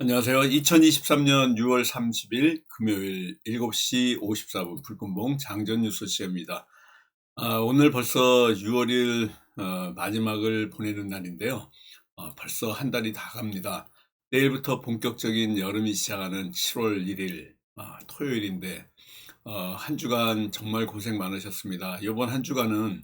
안녕하세요. 2023년 6월 30일 금요일 7시 54분 불금봉 장전 뉴스 시입니다. 아, 오늘 벌써 6월일 어, 마지막을 보내는 날인데요. 어, 벌써 한 달이 다 갑니다. 내일부터 본격적인 여름이 시작하는 7월 1일 아, 토요일인데 어, 한 주간 정말 고생 많으셨습니다. 이번 한 주간은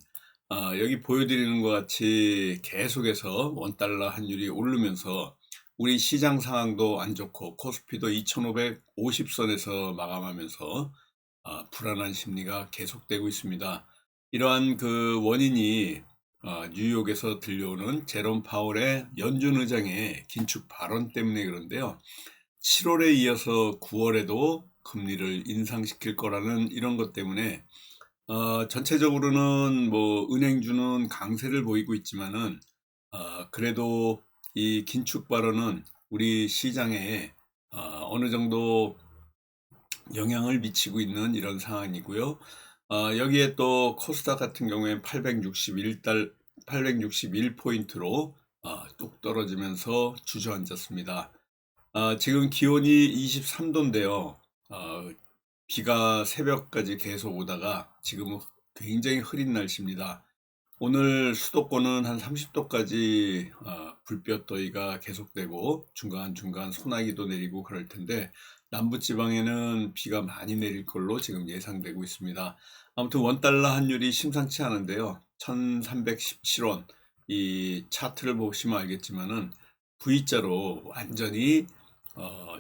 아, 여기 보여드리는 것 같이 계속해서 원달러 환율이 오르면서 우리 시장 상황도 안 좋고 코스피도 2550선에서 마감하면서 아, 불안한 심리가 계속되고 있습니다. 이러한 그 원인이 어, 뉴욕에서 들려오는 제롬 파월의 연준 의장의 긴축 발언 때문에 그런데요. 7월에 이어서 9월에도 금리를 인상시킬 거라는 이런 것 때문에 어, 전체적으로는 뭐 은행주는 강세를 보이고 있지만은 어, 그래도 이 긴축 발언은 우리 시장에 어, 어느 정도 영향을 미치고 있는 이런 상황이고요. 어, 여기에 또 코스닥 같은 경우에 861달 861포인트로 어, 뚝 떨어지면서 주저앉았습니다. 어, 지금 기온이 23도인데요. 어, 비가 새벽까지 계속 오다가 지금은 굉장히 흐린 날씨입니다. 오늘 수도권은 한 30도까지 어, 불볕 더위가 계속되고 중간중간 소나기도 내리고 그럴 텐데 남부지방에는 비가 많이 내릴 걸로 지금 예상되고 있습니다. 아무튼 원달러 환율이 심상치 않은데요. 1317원 이 차트를 보시면 알겠지만은 V자로 완전히 어,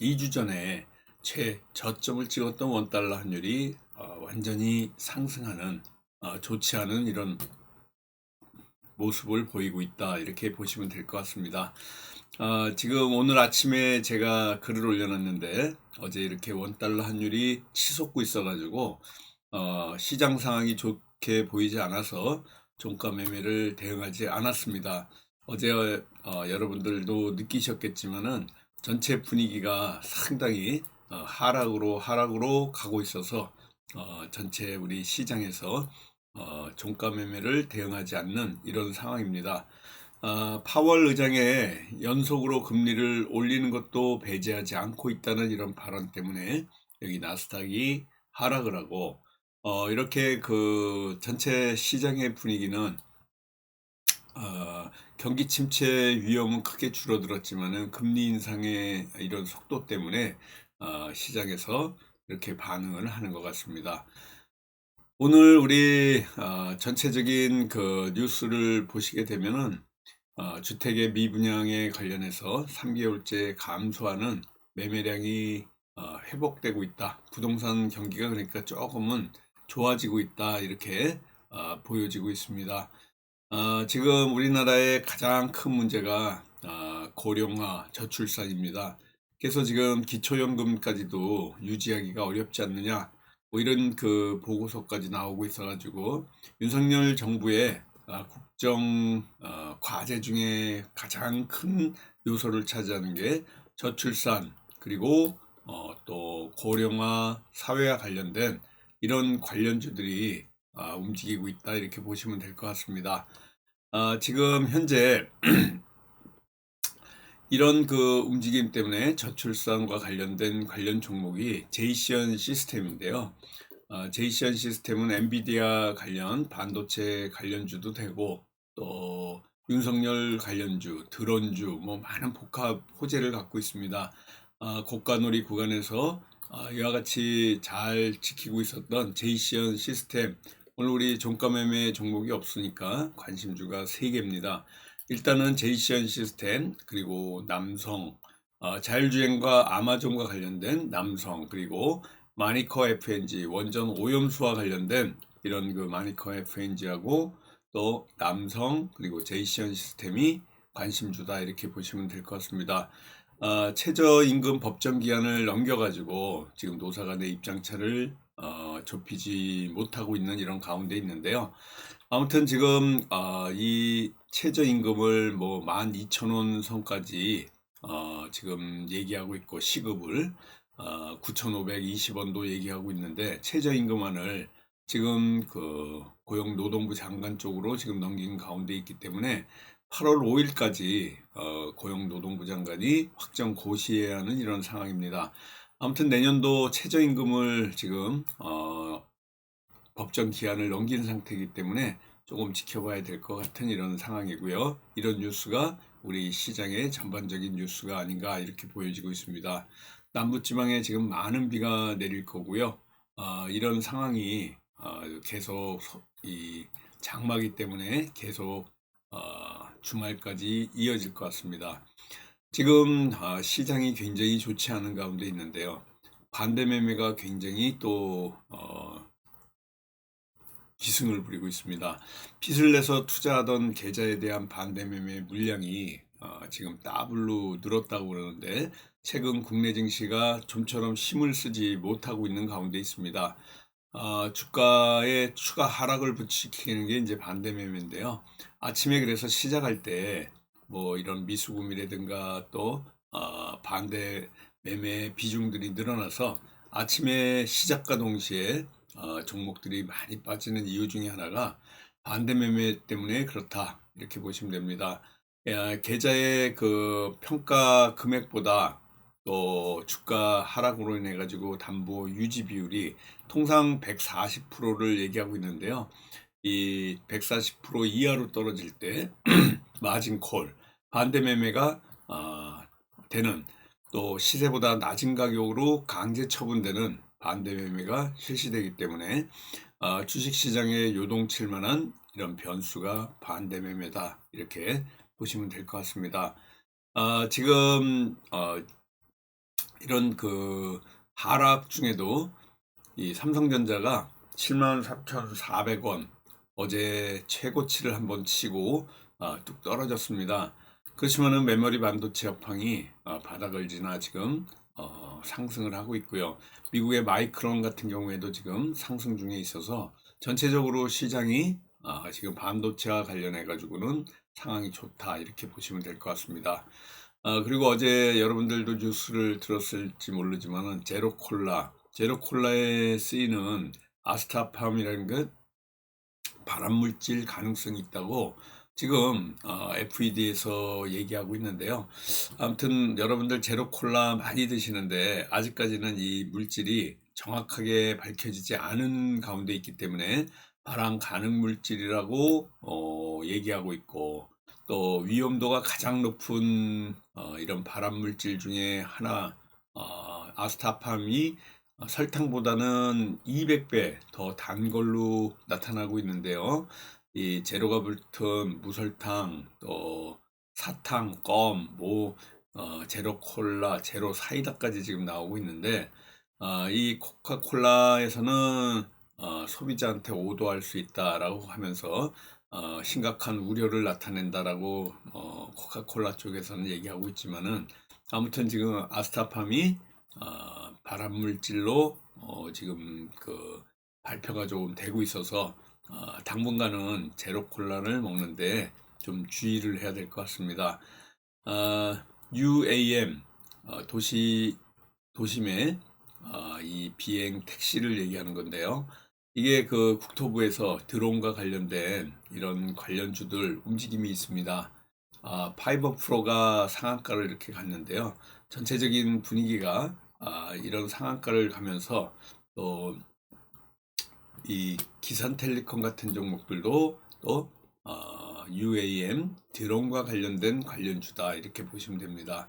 2주 전에 최저점을 찍었던 원달러 환율이 어, 완전히 상승하는 어, 좋지 않은 이런 모습을 보이고 있다 이렇게 보시면 될 것 같습니다. 어, 지금 오늘 아침에 제가 글을 올려놨는데 어제 이렇게 원 달러 환율이 치솟고 있어가지고 어, 시장 상황이 좋게 보이지 않아서 종가 매매를 대응하지 않았습니다. 어제 어, 여러분들도 느끼셨겠지만은 전체 분위기가 상당히 어, 하락으로 하락으로 가고 있어서 어, 전체 우리 시장에서 어, 종가 매매를 대응하지 않는 이런 상황입니다. 어, 파월 의장의 연속으로 금리를 올리는 것도 배제하지 않고 있다는 이런 발언 때문에 여기 나스닥이 하락을 하고 어, 이렇게 그 전체 시장의 분위기는 어, 경기 침체 위험은 크게 줄어들었지만은 금리 인상의 이런 속도 때문에 어, 시장에서 이렇게 반응을 하는 것 같습니다. 오늘 우리 어, 전체적인 그 뉴스를 보시게 되면은 어, 주택의 미분양에 관련해서 3개월째 감소하는 매매량이 어, 회복되고 있다. 부동산 경기가 그러니까 조금은 좋아지고 있다. 이렇게 어, 보여지고 있습니다. 어, 지금 우리나라의 가장 큰 문제가 어, 고령화 저출산입니다. 그래서 지금 기초연금까지도 유지하기가 어렵지 않느냐 뭐 이런 그 보고서까지 나오고 있어가지고 윤석열 정부의 아, 국정 어, 과제 중에 가장 큰 요소를 차지하는 게 저출산 그리고 어, 또 고령화 사회와 관련된 이런 관련주들이 아, 움직이고 있다 이렇게 보시면 될 것 같습니다. 아, 지금 현재 이런 그 움직임 때문에 저출산과 관련된 관련 종목이 제이시언 시스템인데요. 어, 제이시언 시스템은 엔비디아 관련 반도체 관련주도 되고 또 윤석열 관련주, 드론주 뭐 많은 복합 호재를 갖고 있습니다. 어, 고가놀이 구간에서 어, 이와 같이 잘 지키고 있었던 제이시언 시스템 오늘 우리 종가 매매 종목이 없으니까 관심주가 3개입니다. 일단은 제이시언 시스템 그리고 남성 어, 자율주행과 아마존과 관련된 남성 그리고 마니커 FNG 원전 오염수와 관련된 이런 그 마니커 FNG하고 또 남성 그리고 제이시언 시스템이 관심주다 이렇게 보시면 될 것 같습니다. 어, 최저임금 법정 기한을 넘겨가지고 지금 노사 간의 입장차를 어, 좁히지 못하고 있는 이런 가운데 있는데요. 아무튼 지금 어, 이 최저임금을 뭐 12,000원 선까지 어, 지금 얘기하고 있고 시급을 어, 9,520원도 얘기하고 있는데 최저임금안을 지금 그 고용노동부 장관 쪽으로 지금 넘긴 가운데 있기 때문에 8월 5일까지 어, 고용노동부 장관이 확정 고시해야 하는 이런 상황입니다. 아무튼 내년도 최저임금을 지금 어, 법정 기한을 넘긴 상태이기 때문에 조금 지켜봐야 될 것 같은 이런 상황이고요. 이런 뉴스가 우리 시장의 전반적인 뉴스가 아닌가 이렇게 보여지고 있습니다. 남부지방에 지금 많은 비가 내릴 거고요. 어, 이런 상황이 어, 계속 소- 이 장마기 때문에 계속 어, 주말까지 이어질 것 같습니다. 지금 아, 시장이 굉장히 좋지 않은 가운데 있는데요. 반대 매매가 굉장히 또 어, 기승을 부리고 있습니다. 빚을 내서 투자하던 계좌에 대한 반대 매매 물량이 어, 지금 더블로 늘었다고 그러는데 최근 국내 증시가 좀처럼 힘을 쓰지 못하고 있는 가운데 있습니다. 어, 주가에 추가 하락을 부추기는 게 이제 반대 매매인데요. 아침에 그래서 시작할 때 뭐 이런 미수금이라든가 또 어, 반대 매매 비중들이 늘어나서 아침에 시작과 동시에 어, 종목들이 많이 빠지는 이유 중에 하나가 반대 매매 때문에 그렇다 이렇게 보시면 됩니다. 야, 계좌의 그 평가 금액보다 또 주가 하락으로 인해 가지고 담보 유지 비율이 통상 140%를 얘기하고 있는데요. 이 140% 이하로 떨어질 때 마진 콜 반대 매매가 어, 되는 또 시세보다 낮은 가격으로 강제 처분되는 반대 매매가 실시되기 때문에 어, 주식 시장에 요동칠 만한 이런 변수가 반대 매매다 이렇게 보시면 될 것 같습니다. 어, 지금 어, 이런 그 하락 중에도 이 삼성전자가 73,400원 어제 최고치를 한번 치고 아, 뚝 떨어졌습니다. 그렇지만은 메모리 반도체 업황이 아, 바닥을 지나 지금 어, 상승을 하고 있고요. 미국의 마이크론 같은 경우에도 지금 상승 중에 있어서 전체적으로 시장이 아, 지금 반도체와 관련해 가지고는 상황이 좋다 이렇게 보시면 될 것 같습니다. 아, 그리고 어제 여러분들도 뉴스를 들었을지 모르지만은 제로 콜라, 제로 콜라에 쓰이는 아스타팜이라는 것 발암 물질 가능성이 있다고 지금 어, FED에서 얘기하고 있는데요. 아무튼 여러분들 제로 콜라 많이 드시는데 아직까지는 이 물질이 정확하게 밝혀지지 않은 가운데 있기 때문에 발암 가능 물질이라고 어, 얘기하고 있고 또 위험도가 가장 높은 어, 이런 발암 물질 중에 하나 어, 아스타팜이 어, 설탕보다는 200배 더 단 걸로 나타나고 있는데요. 이 제로가 붙은 무설탕, 또 사탕, 껌, 뭐 어, 제로 콜라, 제로 사이다까지 지금 나오고 있는데 어, 이 코카콜라에서는 어, 소비자한테 오도할 수 있다라고 하면서 어, 심각한 우려를 나타낸다라고 어, 코카콜라 쪽에서는 얘기하고 있지만은 아무튼 지금 아스타팜이 어, 발암 물질로 어, 지금 그 발표가 좀 되고 있어서 어, 당분간은 제로 콜라를 먹는데 좀 주의를 해야 될 것 같습니다. 어, UAM 어, 도시 도심의 어, 이 비행 택시를 얘기하는 건데요. 이게 그 국토부에서 드론과 관련된 이런 관련주들 움직임이 있습니다. 아, 파이버 프로가 상한가를 이렇게 갔는데요. 전체적인 분위기가 아, 이런 상한가를 가면서 또 이 기산텔레콤 같은 종목들도 또 어, UAM 드론과 관련된 관련주다 이렇게 보시면 됩니다.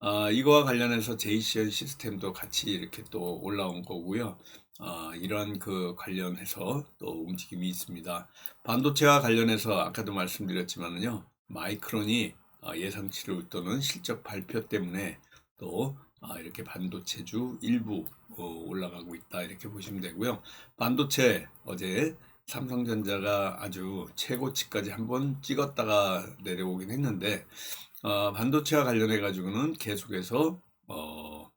아, 이거와 관련해서 제이시언 시스템도 같이 이렇게 또 올라온 거고요. 아, 이러한 그 관련해서 또 움직임이 있습니다. 반도체와 관련해서 아까도 말씀드렸지만은요, 마이크론이 아, 예상치를 웃도는 실적 발표 때문에 또 아, 이렇게 반도체주 일부 어, 올라가고 있다 이렇게 보시면 되고요. 반도체 어제 삼성전자가 아주 최고치까지 한번 찍었다가 내려오긴 했는데 어, 반도체와 관련해 가지고는 계속해서 어,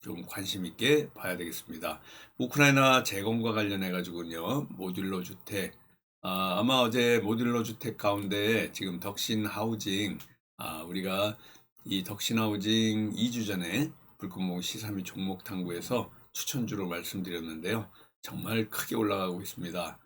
좀 관심 있게 봐야 되겠습니다. 우크라이나 재건과 관련해 가지고는요 모듈러 주택 아, 아마 어제 모듈러 주택 가운데 지금 덕신 하우징 아, 우리가 이 덕신 하우징 2주 전에 불금봉 시사미 종목 탐구에서 추천주로 말씀드렸는데요. 정말 크게 올라가고 있습니다.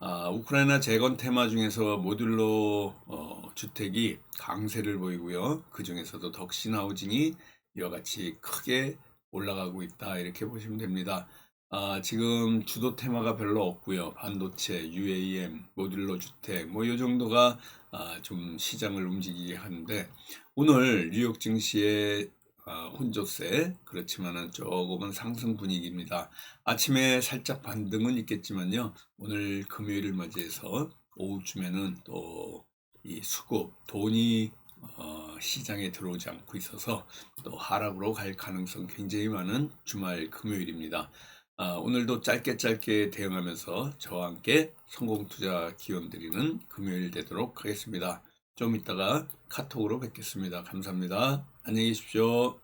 아, 우크라이나 재건 테마 중에서 모듈러 어, 주택이 강세를 보이고요. 그 중에서도 덕신하우징이 이와 같이 크게 올라가고 있다 이렇게 보시면 됩니다. 아, 지금 주도 테마가 별로 없고요. 반도체, UAM, 모듈러 주택 뭐 이 정도가 아, 좀 시장을 움직이게 하는데 오늘 뉴욕 증시의 아, 혼조세 그렇지만은 조금은 상승 분위기입니다. 아침에 살짝 반등은 있겠지만요. 오늘 금요일을 맞이해서 오후쯤에는 또 이 수급 돈이 어, 시장에 들어오지 않고 있어서 또 하락으로 갈 가능성 굉장히 많은 주말 금요일입니다. 아, 오늘도 짧게 짧게 대응하면서 저와 함께 성공 투자 기원 드리는 금요일 되도록 하겠습니다. 좀 이따가 카톡으로 뵙겠습니다. 감사합니다. 안녕히 계십시오.